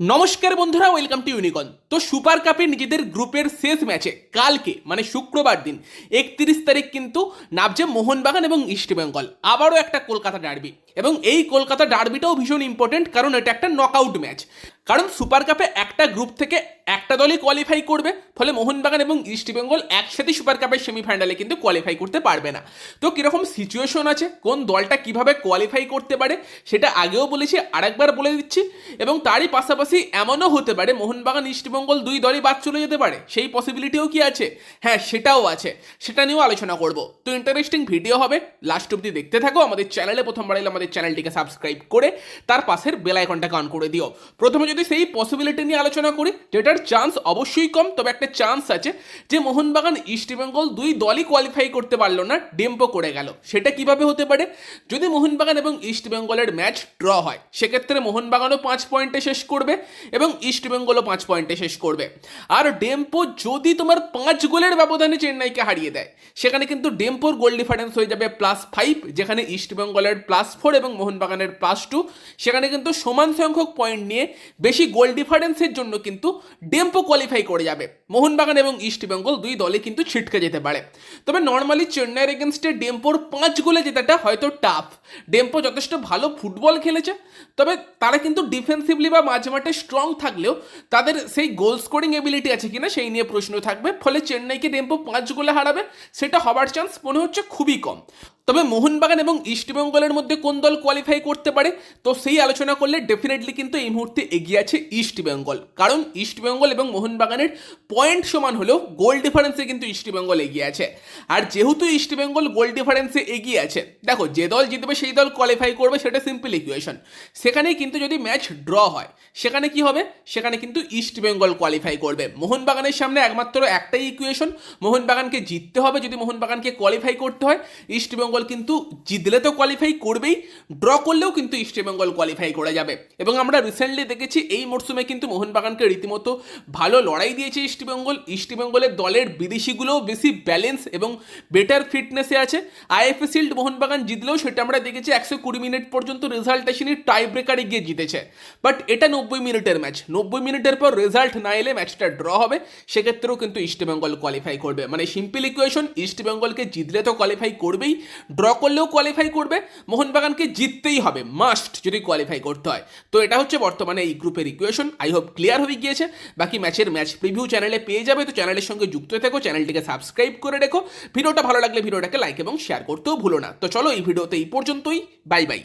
নমস্কার বন্ধুরা welcome to ইউনিকন তো সুপার কাপে নিজেদের গ্রুপের শেষ ম্যাচে কালকে মানে শুক্রবার দিন, একত্রিশ তারিখ কিন্তু নাবজে মোহনবাগান এবং ইস্টবেঙ্গল আবারও একটা কলকাতা ডার্বি এবং এই কলকাতা ডার্বিটাও ভীষণ ইম্পর্টেন্ট কারণ এটা একটা নকআউট ম্যাচ কারণ সুপার কাপে একটা গ্রুপ থেকে একটা দলই কোয়ালিফাই করবে, ফলে মোহনবাগান এবং ইস্টবেঙ্গল একসাথে সুপার কাপের সেমিফাইনালে কিন্তু কোয়ালিফাই করতে পারবে না। তো কীরকম সিচুয়েশন আছে, কোন দলটা কীভাবে কোয়ালিফাই করতে পারে, সেটা আগেও বলেছি, আরেকবার বলে দিচ্ছি, এবং তারই পাশাপাশি এমনও হতে পারে, মোহনবাগান ইস্টবেঙ্গল দুই দলই বাদ চলে যেতে পারে, সেই পসিবিলিটিও কি আছে? হ্যাঁ সেটাও আছে, সেটা নিয়েও আলোচনা করব। তো ইন্টারেস্টিং ভিডিও হবে লাস্ট অব্দি দেখতে থাকো, আমাদের চ্যানেলে প্রথমবার এলে আমাদের চ্যানেলটিকে সাবস্ক্রাইব করে তার পাশের বেল আইকনটাকে অন করে দিও। প্রথমে যদি সেই পসিবিলিটি নিয়ে আলোচনা করি, যেটার চান্স অবশ্যই কম, তবে একটা চান্স আছে যে মোহনবাগান ইস্টবেঙ্গল দুই দলই কোয়ালিফাই করতে পারল না, ডেম্পো করে গেল। সেটা কীভাবে হতে পারে? যদি মোহনবাগান এবং ইস্টবেঙ্গলের ম্যাচ ড্র হয়, সেক্ষেত্রে মোহনবাগানও পাঁচ পয়েন্টে শেষ করবে এবং ইস্টবেঙ্গলও পাঁচ পয়েন্টে শেষ করবে। আর ডেম্পো যদি তোমার পাঁচ গোলের ব্যবধানে চেন্নাইকে হারিয়ে দেয়, সেখানে কিন্তু ডেম্পোর গোল ডিফারেন্স হয়ে যাবে প্লাস ফাইভ যেখানে ইস্টবেঙ্গলের প্লাস ফোর এবং মোহনবাগানের প্লাস টু সেখানে কিন্তু সমান সংখ্যক পয়েন্ট নিয়ে বেশি গোল ডিফারেন্সের জন্য কিন্তু ডেম্পো কোয়ালিফাই করে যাবে। মোহনবাগান এবং ইস্টবেঙ্গল দুই দলে কিন্তু ছিটকে যেতে পারে। তবে নর্মালি চেন্নাইয়ের এগেনস্টে ডেম্পোর পাঁচ গোলে জেতাটা হয়তো টাফ ডেম্পো যথেষ্ট ভালো ফুটবল খেলেছে, তবে তারা কিন্তু ডিফেন্সিভলি বা মাঝে মাঠে স্ট্রং থাকলেও তাদের সেই গোল স্কোরিং এবিলিটি আছে কিনা সেই নিয়ে প্রশ্ন থাকবে। ফলে চেন্নাইকে ডেম্পো পাঁচ গোলে হারাবে, সেটা হবার চান্স মনে হচ্ছে খুবই কম। তবে মোহনবাগান এবং ইস্টবেঙ্গলের মধ্যে কোন দল কোয়ালিফাই করতে পারে? তো সেই আলোচনা করলে ডেফিনেটলি কিন্তু এই মুহূর্তে এগিয়ে আছে ইস্টবেঙ্গল কারণ ইস্টবেঙ্গল এবং মোহনবাগানের পয়েন্ট সমান হলেও গোল ডিফারেন্সে কিন্তু ইস্টবেঙ্গল এগিয়ে আছে। আর যেহেতু ইস্টবেঙ্গল গোল ডিফারেন্সে এগিয়ে আছে, দেখো যে দল জিতবে সেই দল কোয়ালিফাই করবে সেটা সিম্পল ইকুয়েশন সেখানে কিন্তু যদি ম্যাচ ড্র হয়, সেখানে কি হবে? সেখানে কিন্তু ইস্টবেঙ্গল কোয়ালিফাই করবে। মোহনবাগানের সামনে একমাত্র একটাই ইকুয়েশন মোহনবাগানকে জিততে হবে যদি মোহনবাগানকে কোয়ালিফাই করতে হয় ইস্টবেঙ্গল কিন্তু জিতলে তো কোয়ালিফাই করবেই ড্র করলেও কিন্তু ইস্টবেঙ্গল কোয়ালিফাই করে যাবে। এবং আমরা রিসেন্টলি দেখেছি এই মরশুমে কিন্তু মোহনবাগানকে রীতিমতো ভালো লড়াই দিয়েছে ইস্টবেঙ্গল ইস্টবেঙ্গলের দলের বিদেশিগুলোও বেশি ব্যালেন্স এবং বেটার ফিটনেসে আছে। আইএফএ শিল্ড মোহনবাগান জিতলেও সেটা আমরা দেখেছি একশো কুড়ি মিনিট পর্যন্ত রেজাল্ট আসেনি টাই ব্রেকারে গিয়ে জিতেছে। বাট এটা নব্বই মিনিটের ম্যাচ নব্বই মিনিটের পর রেজাল্ট না এলে ম্যাচটা ড্র হবে, সেক্ষেত্রেও কিন্তু ইস্টবেঙ্গল কোয়ালিফাই করবে। মানে সিম্পল ইকুয়েশন ইস্টবেঙ্গলকে জিতলে তো কোয়ালিফাই করবেই। ড্র করলেও কোয়ালিফাই করবে, মোহনবাগানকে জিততেই হবে মাস্ট যদি কোয়ালিফাই করতে হয়। তো এটা হচ্ছে বর্তমানে এই গ্রুপের ইকুয়েশন আই হোপ ক্লিয়ার হয়ে গিয়েছে। বাকি ম্যাচের ম্যাচ প্রিভিউ চ্যানেলে পেয়ে যাবে, তো চ্যানেলের সঙ্গে যুক্ত থেকো চ্যানেলটিকে সাবস্ক্রাইব করে রেখো। ভিডিওটা ভালো লাগলে ভিডিওটাকে লাইক এবং শেয়ার করতেও ভুলো না। তো চলো এই ভিডিওতে এই পর্যন্তই বাই বাই